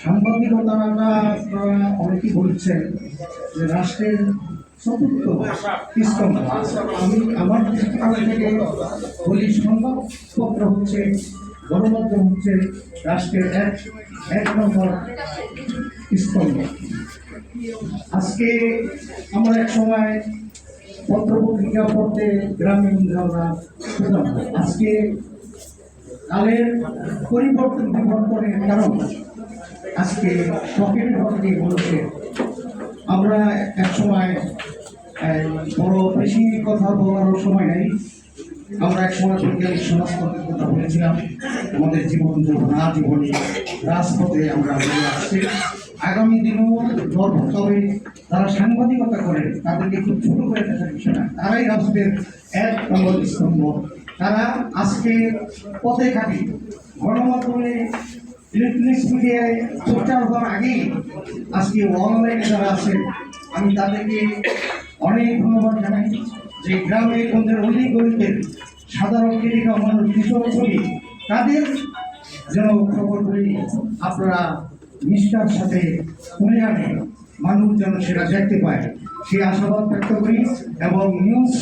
সাংবাদিকতাটা আপনারা অনেকেই বলছেন যে রাষ্ট্রের চতুর্থ স্তম্ভ। আমি আমার দৃষ্টিকোণ থেকে বলি, সংবাদপত্র হচ্ছে, গণমাধ্যম হচ্ছে রাষ্ট্রের এক এক নম্বর স্তম্ভ। আজকে আমরা এক সময় পত্র পত্রিকা পড়তে গ্রামীণ আমরা আজকে কালের পরিবর্তন বিবর্তনের কারণ আজকে পকেট পকেটে বলছে। আমরা এক সময় বড় বেশি কথা বলারও সময় নেই। আমরা এক সময় বৈজ্ঞানিক সমাজতন্ত্রের কথা বলেছিলাম, আমাদের জীবন না জীবনে রাজপথে আমরা বেরিয়ে আসছি। আগামী দিনেও গর্ব তবে যারা সাংবাদিকতা করেন তাদেরকে খুব ছোট করে দেখার বিষয় না, তারাই রাষ্ট্রের এক নম্বর স্তম্ভ। তারা আজকে পথে ঘাটে গণমাধ্যমে ইলেকট্রনিক্স মিডিয়ায় প্রচার হওয়ার আগেই আজকে অনলাইনে যারা আছেন, আমি তাদেরকে অনেক ধন্যবাদ জানাই যে গ্রামে গঞ্জের অলি গরিবের সাধারণ জীবিকা মানুষ কৃষক করি তাদের যেন খবরগুলি আপনারা নিষ্ঠার সাথে তুলে আনে, মানুষ যেন সেটা দেখতে পায়। সেই আশাবাদ ব্যক্ত করি এবং নিউজ